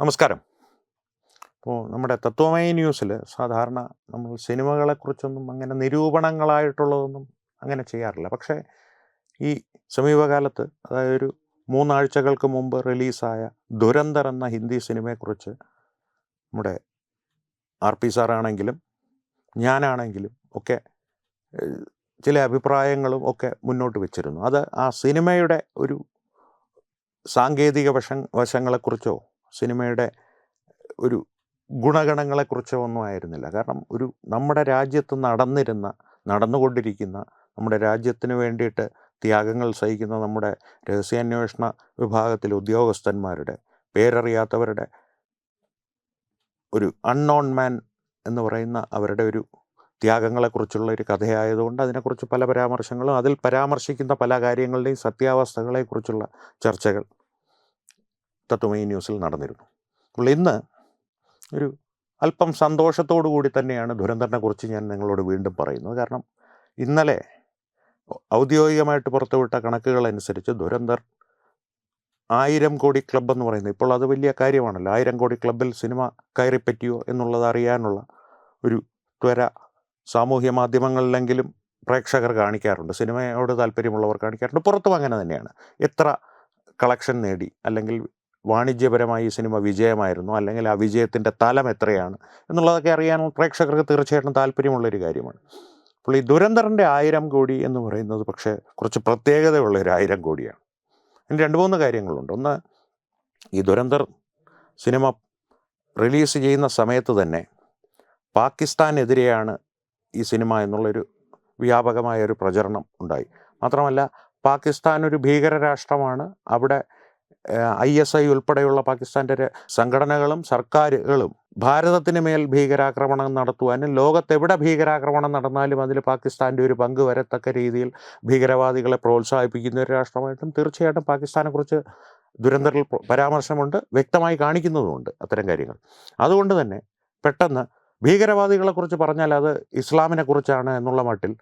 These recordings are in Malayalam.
നമസ്കാരം. ഇപ്പോൾ നമ്മുടെ തത്വമയി ന്യൂസിൽ സാധാരണ നമ്മൾ സിനിമകളെക്കുറിച്ചൊന്നും അങ്ങനെ നിരൂപണങ്ങളായിട്ടുള്ളതൊന്നും അങ്ങനെ ചെയ്യാറില്ല. പക്ഷേ ഈ സമീപകാലത്ത് അതായത് ഒരു മൂന്നാഴ്ചകൾക്ക് മുമ്പ് റിലീസായ ദുരന്തർ എന്ന ഹിന്ദി സിനിമയെക്കുറിച്ച് നമ്മുടെ ആർ പി സാറാണെങ്കിലും ഞാനാണെങ്കിലും ഒക്കെ ചില അഭിപ്രായങ്ങളും ഒക്കെ മുന്നോട്ട് വെച്ചിരുന്നു. അത് ആ സിനിമയുടെ ഒരു സാങ്കേതിക വശം വശങ്ങളെക്കുറിച്ചോ സിനിമയുടെ ഒരു ഗുണഗണങ്ങളെക്കുറിച്ചോ ഒന്നും ആയിരുന്നില്ല. കാരണം ഒരു നമ്മുടെ രാജ്യത്ത് നടന്നിരുന്ന നടന്നുകൊണ്ടിരിക്കുന്ന നമ്മുടെ രാജ്യത്തിന് വേണ്ടിയിട്ട് ത്യാഗങ്ങൾ സഹിക്കുന്ന നമ്മുടെ രഹസ്യാന്വേഷണ വിഭാഗത്തിലെ ഉദ്യോഗസ്ഥന്മാരുടെ പേരറിയാത്തവരുടെ ഒരു അൺനോൺ മാൻ എന്ന് പറയുന്ന അവരുടെ ഒരു ത്യാഗങ്ങളെക്കുറിച്ചുള്ള ഒരു കഥയായതുകൊണ്ട് അതിനെക്കുറിച്ച് പല പരാമർശങ്ങളും അതിൽ പരാമർശിക്കുന്ന പല കാര്യങ്ങളുടെയും സത്യാവസ്ഥകളെക്കുറിച്ചുള്ള ചർച്ചകൾ തത്വമയി ന്യൂസിൽ നടന്നിരുന്നു. അപ്പോൾ ഇന്ന് ഒരു അല്പം സന്തോഷത്തോടു കൂടി തന്നെയാണ് ദുരന്തറിനെ കുറിച്ച് ഞാൻ നിങ്ങളോട് വീണ്ടും പറയുന്നത്. കാരണം ഇന്നലെ ഔദ്യോഗികമായിട്ട് പുറത്തുവിട്ട കണക്കുകൾ അനുസരിച്ച് ദുരന്തർ ആയിരം കോടി ക്ലബ് എന്ന് പറയുന്നത് ഇപ്പോൾ അത് വലിയ കാര്യമാണല്ലോ. ആയിരം കോടി ക്ലബിൽ സിനിമ കയറിപ്പറ്റിയോ എന്നുള്ളത് അറിയാനുള്ള ഒരു ത്വര സാമൂഹ്യ മാധ്യമങ്ങളിലെങ്കിലും പ്രേക്ഷകർ കാണിക്കാറുണ്ട്. സിനിമയോട് താല്പര്യമുള്ളവർ കാണിക്കാറുണ്ട്. പുറത്തും അങ്ങനെ തന്നെയാണ്. എത്ര കളക്ഷൻ നേടി അല്ലെങ്കിൽ വാണിജ്യപരമായി ഈ സിനിമ വിജയമായിരുന്നു അല്ലെങ്കിൽ ആ വിജയത്തിന്റെ തലം എത്രയാണ് എന്നുള്ളതൊക്കെ അറിയാൻ പ്രേക്ഷകർക്ക് തീർച്ചയായിട്ടും താല്പര്യമുള്ളൊരു കാര്യമാണ്. അപ്പോൾ ഈ ദുരന്തറിന്റെ ആയിരം കോടി എന്ന് പറയുന്നത് പക്ഷേ കുറച്ച് പ്രത്യേകതയുള്ള ഒരു ആയിരം കോടിയാണ്. അതിന് രണ്ട് മൂന്ന് കാര്യങ്ങളുണ്ട്. ഒന്ന് ഈ ദുരന്തർ സിനിമ റിലീസ് ചെയ്യുന്ന സമയത്ത് തന്നെ പാകിസ്ഥാനെതിരെയാണ് ഈ സിനിമ എന്നുള്ളൊരു വ്യാപകമായ ഒരു പ്രചരണം ഉണ്ടായി. മാത്രമല്ല പാകിസ്ഥാൻ ഒരു ഭീകര രാഷ്ട്രമാണ് അവിടെ ഐ എസ് ഐ ഉൾപ്പെടെയുള്ള പാകിസ്ഥാന്റെ സംഘടനകളും സർക്കാരുകളും ഭാരതത്തിന് മേൽ ഭീകരാക്രമണം നടത്തുവാനും ലോകത്തെവിടെ ഭീകരാക്രമണം നടന്നാലും അതിൽ പാകിസ്ഥാന്റെ ഒരു പങ്ക് വരത്തക്ക രീതിയിൽ ഭീകരവാദികളെ പ്രോത്സാഹിപ്പിക്കുന്ന ഒരു രാഷ്ട്രമായിട്ടും തീർച്ചയായിട്ടും പാകിസ്ഥാനെക്കുറിച്ച് ദുരന്തത്തിൽ പരാമർശമുണ്ട് വ്യക്തമായി കാണിക്കുന്നതുമുണ്ട് അത്തരം കാര്യങ്ങൾ. അതുകൊണ്ട് തന്നെ പെട്ടെന്ന് ഭീകരവാദികളെക്കുറിച്ച് പറഞ്ഞാൽ അത് ഇസ്ലാമിനെക്കുറിച്ചാണ് എന്നുള്ള മട്ടിൽ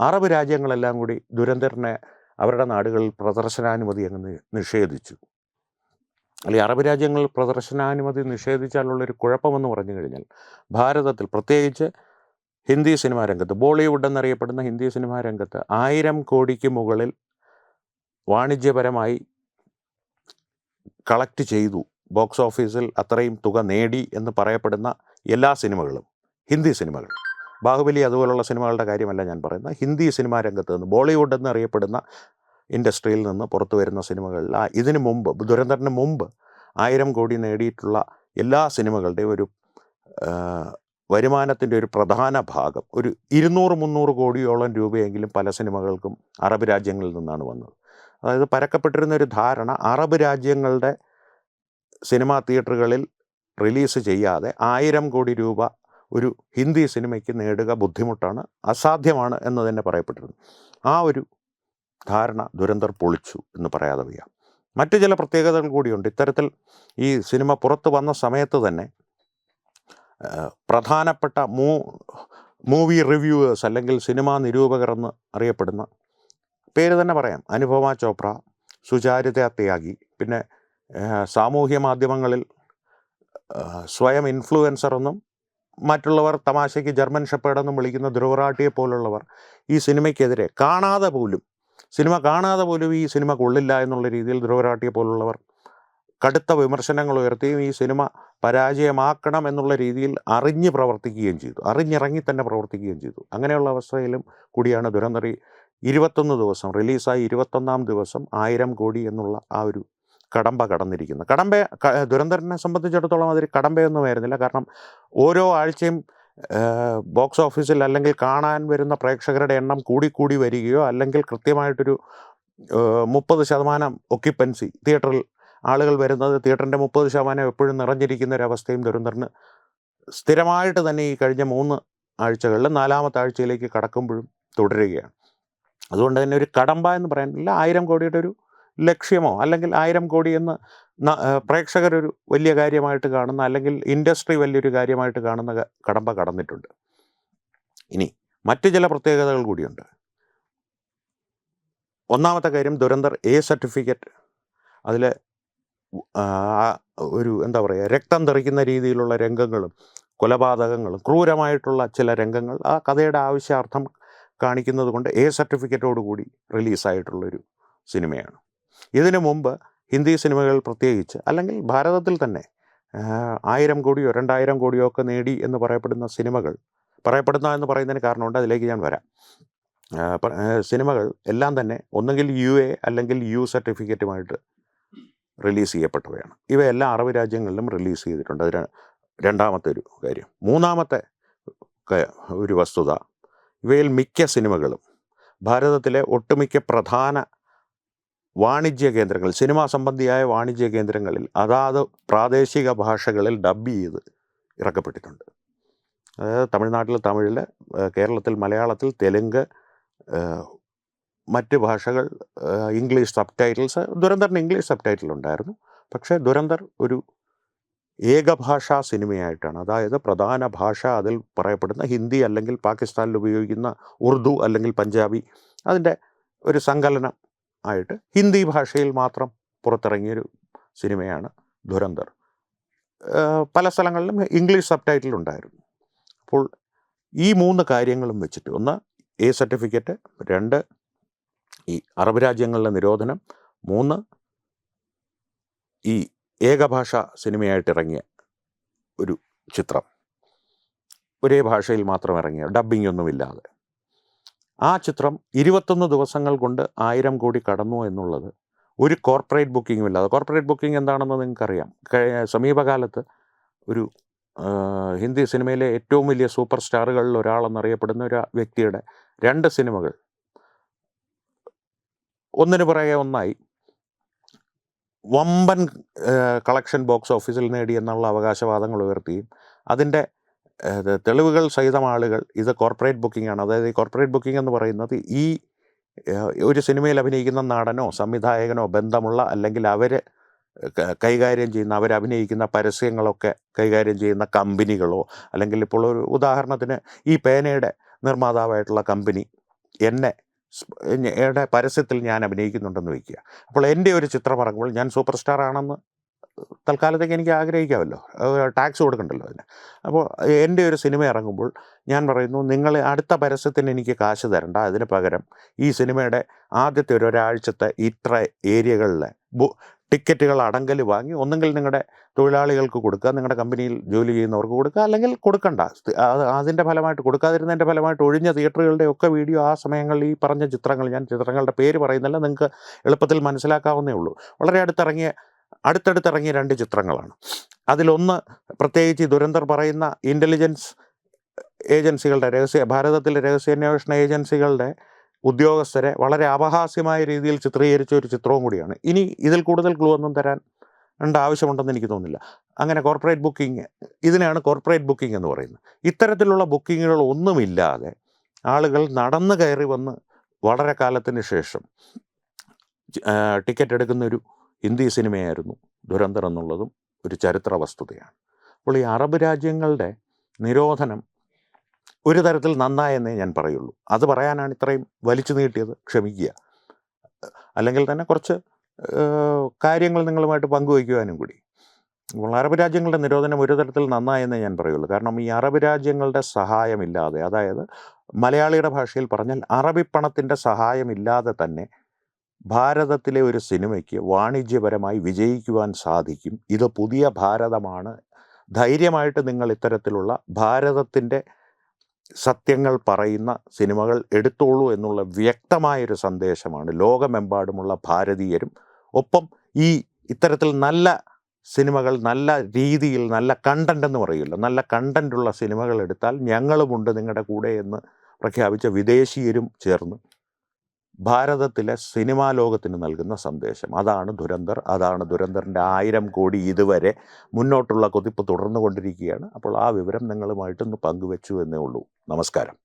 അറബ് രാജ്യങ്ങളെല്ലാം കൂടി ദുരന്തറിനെ അവരുടെ നാടുകളിൽ പ്രദർശനാനുമതി അങ്ങ് നിഷേധിച്ചു. അല്ലെങ്കിൽ അറബ് രാജ്യങ്ങളിൽ പ്രദർശനാനുമതി നിഷേധിച്ചാലുള്ളൊരു കുഴപ്പമെന്ന് പറഞ്ഞു കഴിഞ്ഞാൽ ഭാരതത്തിൽ പ്രത്യേകിച്ച് ഹിന്ദി സിനിമാ രംഗത്ത് ബോളിവുഡ് എന്നറിയപ്പെടുന്ന ഹിന്ദി സിനിമാ രംഗത്ത് ആയിരം കോടിക്ക് മുകളിൽ വാണിജ്യപരമായി കളക്ട് ചെയ്തു. ബോക്സ് ഓഫീസിൽ അത്രയും തുക നേടി എന്ന് പറയപ്പെടുന്ന എല്ലാ സിനിമകളും ഹിന്ദി സിനിമകൾ ബാഹുബലി അതുപോലുള്ള സിനിമകളുടെ കാര്യമല്ല ഞാൻ പറയുന്നത്. ഹിന്ദി സിനിമാ രംഗത്ത് നിന്ന് ബോളിവുഡ് എന്നറിയപ്പെടുന്ന ഇൻഡസ്ട്രിയിൽ നിന്ന് പുറത്തു വരുന്ന സിനിമകളിൽ. ഇതിനു മുമ്പ് ദുരന്തറിന് മുമ്പ് ആയിരം കോടി നേടിയിട്ടുള്ള എല്ലാ സിനിമകളുടെയും ഒരു വരുമാനത്തിന്റെ ഒരു പ്രധാന ഭാഗം ഒരു ഇരുന്നൂറ് മുന്നൂറ് കോടിയോളം രൂപയെങ്കിലും പല സിനിമകൾക്കും അറബ് രാജ്യങ്ങളിൽ നിന്നാണ് വന്നത്. അതായത് പരക്കപ്പെട്ടിരുന്ന ഒരു ധാരണ അറബ് രാജ്യങ്ങളുടെ സിനിമാ തിയേറ്ററുകളിൽ റിലീസ് ചെയ്യാതെ ആയിരം കോടി രൂപ ഒരു ഹിന്ദി സിനിമയ്ക്ക് നേടുക ബുദ്ധിമുട്ടാണ് അസാധ്യമാണ് എന്ന് തന്നെ പറയപ്പെട്ടിരുന്നു. ആ ഒരു ധാരണ ദുരന്തർ പൊളിച്ചു എന്ന് പറയാതെ വയ്യ മറ്റു ചില പ്രത്യേകതകൾ കൂടിയുണ്ട്. ഇത്തരത്തിൽ ഈ സിനിമ പുറത്തു വന്ന സമയത്ത് തന്നെ പ്രധാനപ്പെട്ട മൂ മൂവി റിവ്യൂവേഴ്സ് അല്ലെങ്കിൽ സിനിമാ നിരൂപകർ എന്ന് അറിയപ്പെടുന്ന പേര് തന്നെ പറയാം. അനുപമ ചോപ്ര സുചാരിത ത്യാഗി. പിന്നെ സാമൂഹ്യ മാധ്യമങ്ങളിൽ സ്വയം ഇൻഫ്ലുവൻസർ എന്നും മറ്റുള്ളവർ തമാശയ്ക്ക് ജർമ്മൻ ഷെപ്പേഡെന്നും വിളിക്കുന്ന ധ്രുവറാട്ടിയെ പോലുള്ളവർ ഈ സിനിമയ്ക്കെതിരെ കാണാതെ പോലും സിനിമ കാണാതെ പോലും ഈ സിനിമ കൊള്ളില്ല എന്നുള്ള രീതിയിൽ ധ്രുവരാട്ടിയെ പോലുള്ളവർ കടുത്ത വിമർശനങ്ങൾ ഉയർത്തുകയും ഈ സിനിമ പരാജയമാക്കണം എന്നുള്ള രീതിയിൽ അറിഞ്ഞ് പ്രവർത്തിക്കുകയും ചെയ്തു. അറിഞ്ഞിറങ്ങി തന്നെ പ്രവർത്തിക്കുകയും ചെയ്തു. അങ്ങനെയുള്ള അവസ്ഥയിലും കൂടിയാണ് ദുരന്തറി ഇരുപത്തൊന്ന് ദിവസം റിലീസായി ഇരുപത്തൊന്നാം ദിവസം ആയിരം കോടി എന്നുള്ള ആ ഒരു കടമ്പ കടന്നിരിക്കുന്നത്. കടമ്പ ദുരന്തരനെ സംബന്ധിച്ചിടത്തോളം അതിൽ കടമ്പയൊന്നും ആയിരുന്നില്ല. കാരണം ഓരോ ആഴ്ചയും ബോക്സ് ഓഫീസിൽ അല്ലെങ്കിൽ കാണാൻ വരുന്ന പ്രേക്ഷകരുടെ എണ്ണം കൂടിക്കൂടി വരികയോ അല്ലെങ്കിൽ കൃത്യമായിട്ടൊരു മുപ്പത് ശതമാനം ഒക്യുപ്പൻസി തിയേറ്ററിൽ ആളുകൾ വരുന്നത് തിയേറ്ററിന്റെ മുപ്പത് ശതമാനം എപ്പോഴും നിറഞ്ഞിരിക്കുന്ന ഒരവസ്ഥയും ദുരന്തറിന് സ്ഥിരമായിട്ട് തന്നെ ഈ കഴിഞ്ഞ മൂന്ന് ആഴ്ചകളിൽ നാലാമത്തെ ആഴ്ചയിലേക്ക് കടക്കുമ്പോഴും തുടരുകയാണ്. അതുകൊണ്ട് തന്നെ ഒരു കടമ്പ എന്ന് പറയാനില്ല ആയിരം കോടിയുടെ ഒരു ലക്ഷ്യമോ അല്ലെങ്കിൽ ആയിരം കോടി എന്ന് പ്രേക്ഷകരൊരു വലിയ കാര്യമായിട്ട് കാണുന്ന അല്ലെങ്കിൽ ഇൻഡസ്ട്രി വലിയൊരു കാര്യമായിട്ട് കാണുന്ന കടമ്പ കടന്നിട്ടുണ്ട്. ഇനി മറ്റ് ചില പ്രത്യേകതകൾ കൂടിയുണ്ട്. ഒന്നാമത്തെ കാര്യം ദുരന്തർ എ സർട്ടിഫിക്കറ്റ് അതിൽ ഒരു എന്താ പറയുക രക്തം തെറിക്കുന്ന രീതിയിലുള്ള രംഗങ്ങളും കൊലപാതകങ്ങളും ക്രൂരമായിട്ടുള്ള ചില രംഗങ്ങൾ ആ കഥയുടെ ആവശ്യാർത്ഥം കാണിക്കുന്നത് കൊണ്ട് എ സർട്ടിഫിക്കറ്റോട് കൂടി റിലീസായിട്ടുള്ളൊരു സിനിമയാണ്. ഇതിനു മുമ്പ് ഹിന്ദി സിനിമകൾ പ്രത്യേകിച്ച് അല്ലെങ്കിൽ ഭാരതത്തിൽ തന്നെ ആയിരം കോടിയോ രണ്ടായിരം കോടിയോ ഒക്കെ നേടി എന്ന് പറയപ്പെടുന്ന സിനിമകൾ പറയപ്പെടുന്ന എന്ന് പറയുന്നതിന് കാരണമുണ്ട് അതിലേക്ക് ഞാൻ വരാം. സിനിമകൾ എല്ലാം തന്നെ ഒന്നുകിൽ യു എ അല്ലെങ്കിൽ യു സർട്ടിഫിക്കറ്റുമായിട്ട് റിലീസ് ചെയ്യപ്പെട്ടവയാണ്. ഇവയെല്ലാം അറബ് രാജ്യങ്ങളിലും റിലീസ് ചെയ്തിട്ടുണ്ട്. അതിന് രണ്ടാമത്തെ ഒരു കാര്യം. മൂന്നാമത്തെ ഒരു വസ്തുത ഇവയിൽ മിക്ക സിനിമകളും ഭാരതത്തിലെ ഒട്ടുമിക്ക പ്രധാന വാണിജ്യ കേന്ദ്രങ്ങൾ സിനിമാ സംബന്ധിയായ വാണിജ്യ കേന്ദ്രങ്ങളിൽ അതാത് പ്രാദേശിക ഭാഷകളിൽ ഡബ് ചെയ്ത് ഇറക്കപ്പെട്ടിട്ടുണ്ട്. അതായത് തമിഴ്നാട്ടിൽ തമിഴിൽ കേരളത്തിൽ മലയാളത്തിൽ തെലുങ്ക് മറ്റ് ഭാഷകൾ ഇംഗ്ലീഷ് സബ് ടൈറ്റിൽസ് ദുരന്തറിന് ഇംഗ്ലീഷ് സബ് ടൈറ്റിൽ ഉണ്ടായിരുന്നു. പക്ഷേ ദുരന്തർ ഒരു ഏകഭാഷാ സിനിമയായിട്ടാണ്. അതായത് പ്രധാന ഭാഷ അതിൽ പറയപ്പെടുന്ന ഹിന്ദി അല്ലെങ്കിൽ പാകിസ്ഥാനിൽ ഉപയോഗിക്കുന്ന ഉറുദു അല്ലെങ്കിൽ പഞ്ചാബി അതിന്റെ ഒരു സങ്കലനം ആയിട്ട് ഹിന്ദി ഭാഷയിൽ മാത്രം പുറത്തിറങ്ങിയൊരു സിനിമയാണ് ദുരന്തർ. പല സ്ഥലങ്ങളിലും ഇംഗ്ലീഷ് സബ് ടൈറ്റിൽ ഉണ്ടായിരുന്നു. അപ്പോൾ ഈ മൂന്ന് കാര്യങ്ങളും വെച്ചിട്ട് ഒന്ന് എ സർട്ടിഫിക്കറ്റ് രണ്ട് ഈ അറബ് രാജ്യങ്ങളിലെ നിരോധനം മൂന്ന് ഈ ഏകഭാഷ സിനിമയായിട്ട് ഇറങ്ങിയ ഒരു ചിത്രം. ഒരേ ഭാഷയിൽ മാത്രം ഇറങ്ങിയ ഡബ്ബിംഗ് ഒന്നുമില്ലാതെ. ആ ചിത്രം ഇരുപത്തൊന്ന് ദിവസങ്ങൾ കൊണ്ട് ആയിരം കോടി കടന്നു എന്നുള്ളത് ഒരു കോർപ്പറേറ്റ് ബുക്കിംഗും ഇല്ലാതെ കോർപ്പറേറ്റ് ബുക്കിംഗ് എന്താണെന്ന് നിങ്ങൾക്കറിയാം. സമീപകാലത്ത് ഒരു ഹിന്ദി സിനിമയിലെ ഏറ്റവും വലിയ സൂപ്പർ സ്റ്റാറുകളിൽ ഒരാളെന്നറിയപ്പെടുന്ന ഒരു വ്യക്തിയുടെ രണ്ട് സിനിമകൾ. ഒന്നിനു പുറകെ ഒന്നായി. വമ്പൻ കളക്ഷൻ ബോക്സ് ഓഫീസിൽ നേടി എന്നുള്ള അവകാശവാദങ്ങൾ ഉയർത്തിയും അതിന്റെ തെളിവുകൾ സഹിതം ആളുകൾ ഇത് കോർപ്പറേറ്റ് ബുക്കിംഗ് ആണ്. അതായത് ഈ കോർപ്പറേറ്റ് ബുക്കിംഗ് എന്ന് പറയുന്നത് ഈ ഒരു സിനിമയിൽ അഭിനയിക്കുന്ന നടനോ സംവിധായകനോ ബന്ധമുള്ള അല്ലെങ്കിൽ അവർ കൈകാര്യം ചെയ്യുന്ന അവർ അഭിനയിക്കുന്ന പരസ്യങ്ങളൊക്കെ കൈകാര്യം ചെയ്യുന്ന കമ്പനികളോ അല്ലെങ്കിൽ ഇപ്പോൾ ഒരു ഉദാഹരണത്തിന് ഈ പേനയുടെ നിർമ്മാതാവായിട്ടുള്ള കമ്പനി എന്നെ എന്റെ പരസ്യത്തിൽ ഞാൻ അഭിനയിക്കുന്നുണ്ടെന്ന് വയ്ക്കുക അപ്പോൾ എന്റെ ഒരു ചിത്രം ഇറങ്ങുമ്പോൾ ഞാൻ സൂപ്പർ സ്റ്റാർ ആണെന്ന് തൽക്കാലത്തേക്ക് എനിക്ക് ആഗ്രഹിക്കാമല്ലോ. ടാക്സ് കൊടുക്കണ്ടല്ലോ അതിന്. അപ്പോൾ എന്റെ ഒരു സിനിമ ഇറങ്ങുമ്പോൾ ഞാൻ പറയുന്നു നിങ്ങൾ അടുത്ത പരസ്യത്തിന് എനിക്ക് കാശ് തരണ്ട. അതിന് പകരം ഈ സിനിമയുടെ ആദ്യത്തെ ഒരു ഒരാഴ്ചത്തെ ഇത്ര ഏരിയകളിലെ ടിക്കറ്റുകൾ അടങ്കൽ വാങ്ങി ഒന്നെങ്കിൽ നിങ്ങളുടെ തൊഴിലാളികൾക്ക് കൊടുക്കുക നിങ്ങളുടെ കമ്പനിയിൽ ജോലി ചെയ്യുന്നവർക്ക് കൊടുക്കുക അല്ലെങ്കിൽ കൊടുക്കണ്ട. അതിന്റെ ഫലമായിട്ട് കൊടുക്കാതിരുന്നതിന്റെ ഫലമായിട്ട് ഒഴിഞ്ഞ തിയേറ്ററുകളുടെ ഒക്കെ വീഡിയോ ആ സമയങ്ങളിൽ ഈ പറഞ്ഞ ചിത്രങ്ങൾ ഞാൻ ചിത്രങ്ങളുടെ പേര് പറയുന്നില്ല നിങ്ങൾക്ക് എളുപ്പത്തിൽ മനസ്സിലാക്കാവുന്നേ ഉള്ളൂ. വളരെ അടുത്തിറങ്ങിയ അടുത്തടുത്തിറങ്ങിയ രണ്ട് ചിത്രങ്ങളാണ്. അതിലൊന്ന് പ്രത്യേകിച്ച് ദുരന്തർ പറയുന്ന ഇന്റലിജൻസ് ഏജൻസികളുടെ രഹസ്യ ഭാരതത്തിലെ രഹസ്യാന്വേഷണ ഏജൻസികളുടെ ഉദ്യോഗസ്ഥരെ വളരെ അപഹാസ്യമായ രീതിയിൽ ചിത്രീകരിച്ച ഒരു ചിത്രവും കൂടിയാണ്. ഇനി ഇതിൽ കൂടുതൽ ക്ലൂ ഒന്നും തരാൻ ഉണ്ട് ആവശ്യമുണ്ടെന്ന് എനിക്ക് തോന്നുന്നില്ല. അങ്ങനെ കോർപ്പറേറ്റ് ബുക്കിംഗ് ഇതിനാണ് കോർപ്പറേറ്റ് ബുക്കിംഗ് എന്ന് പറയുന്നത്. ഇത്തരത്തിലുള്ള ബുക്കിങ്ങുകൾ ഒന്നുമില്ലാതെ ആളുകൾ നടന്നു കയറി വന്ന് വളരെ കാലത്തിന് ശേഷം ടിക്കറ്റ് എടുക്കുന്ന ഒരു ഹിന്ദി സിനിമയായിരുന്നു ദുരന്തർ എന്നുള്ളതും ഒരു ചരിത്ര വസ്തുതയാണ് അപ്പോൾ ഈ അറബ് രാജ്യങ്ങളുടെ നിരോധനം ഒരു തരത്തിൽ നന്നായെന്നേ ഞാൻ പറയുള്ളൂ. അത് പറയാനാണ് ഇത്രയും വലിച്ചു നീട്ടിയത് ക്ഷമിക്കുക. അല്ലെങ്കിൽ തന്നെ കുറച്ച് കാര്യങ്ങൾ നിങ്ങളുമായിട്ട് പങ്കുവയ്ക്കുവാനും കൂടി. അപ്പോൾ അറബ് രാജ്യങ്ങളുടെ നിരോധനം ഒരു തരത്തിൽ നന്നായെന്നേ ഞാൻ പറയുള്ളൂ. കാരണം ഈ അറബ് രാജ്യങ്ങളുടെ സഹായമില്ലാതെ അതായത് മലയാളിയുടെ ഭാഷയിൽ പറഞ്ഞാൽ അറബി പണത്തിന്റെ സഹായമില്ലാതെ തന്നെ ഭാരതത്തിലെ ഒരു സിനിമയ്ക്ക് വാണിജ്യപരമായി വിജയിക്കുവാൻ സാധിക്കും. ഇത് പുതിയ ഭാരതമാണ്. ധൈര്യമായിട്ട് നിങ്ങൾ ഇത്തരത്തിലുള്ള ഭാരതത്തിന്റെ സത്യങ്ങൾ പറയുന്ന സിനിമകൾ എടുത്തോളൂ എന്നുള്ള വ്യക്തമായൊരു സന്ദേശമാണ്. ലോകമെമ്പാടുമുള്ള ഭാരതീയരും ഒപ്പം ഈ ഇത്തരത്തിൽ നല്ല സിനിമകൾ നല്ല രീതിയിൽ നല്ല കണ്ടന്റ് എന്ന് പറയുമല്ലോ നല്ല കണ്ടന്റുള്ള സിനിമകൾ എടുത്താൽ ഞങ്ങളുമുണ്ട് നിങ്ങളുടെ കൂടെ എന്ന് പ്രഖ്യാപിച്ച വിദേശീയരും ചേർന്ന്. ഭാരതത്തിലെ സിനിമാ ലോകത്തിന് നൽകുന്ന സന്ദേശം. അതാണ് ദുരന്തർ. അതാണ് ദുരന്തറിന്റെ ആയിരം കോടി ഇതുവരെ മുന്നോട്ടുള്ള കുതിപ്പ് തുടർന്നുകൊണ്ടിരിക്കുകയാണ്. അപ്പോൾ ആ വിവരം നിങ്ങളുമായിട്ടൊന്ന് പങ്കുവെച്ചു എന്നേ ഉള്ളൂ. നമസ്കാരം.